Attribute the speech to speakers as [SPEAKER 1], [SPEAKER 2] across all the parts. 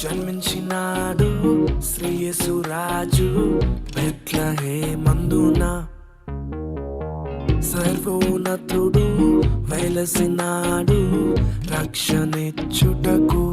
[SPEAKER 1] జన్మించినాడు శ్రేయసురాజు పెట్ల హేమందున సర్వోన్నతుడు వెలసినాడు చుటకు.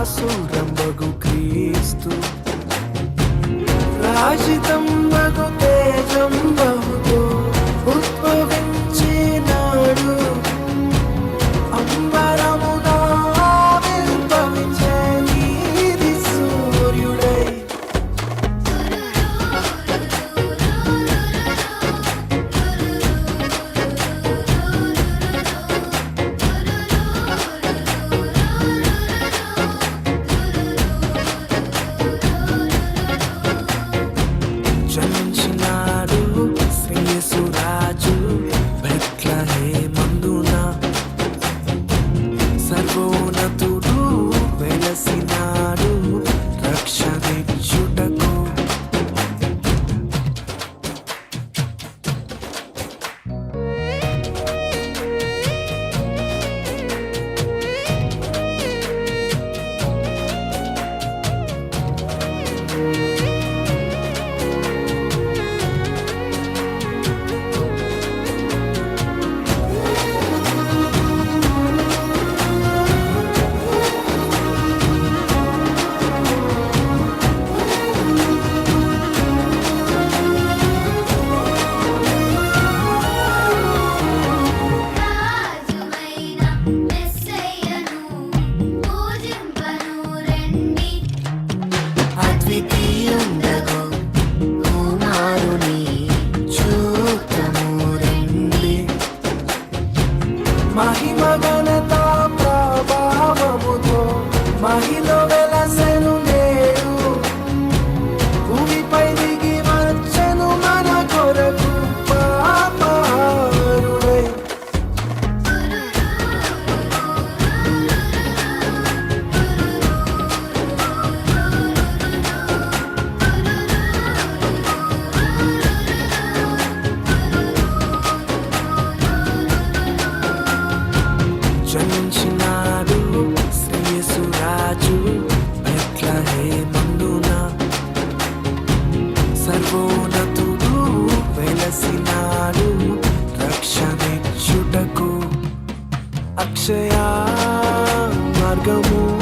[SPEAKER 1] దాసుడమగు క్రీస్తు. రాజితం మగు తేజం బహు తెచ్చుటకు అక్షయ మార్గము.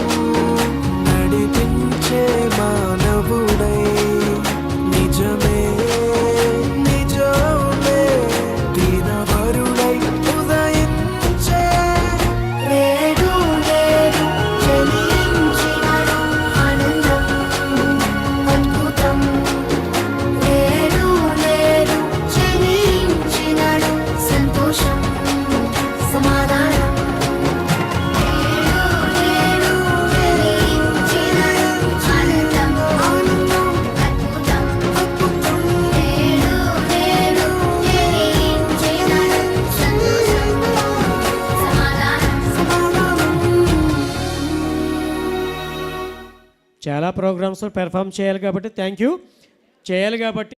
[SPEAKER 2] చాలా ప్రోగ్రామ్స్లో పెర్ఫామ్ చేయాలి కాబట్టి థ్యాంక్ యూ చేయాలి కాబట్టి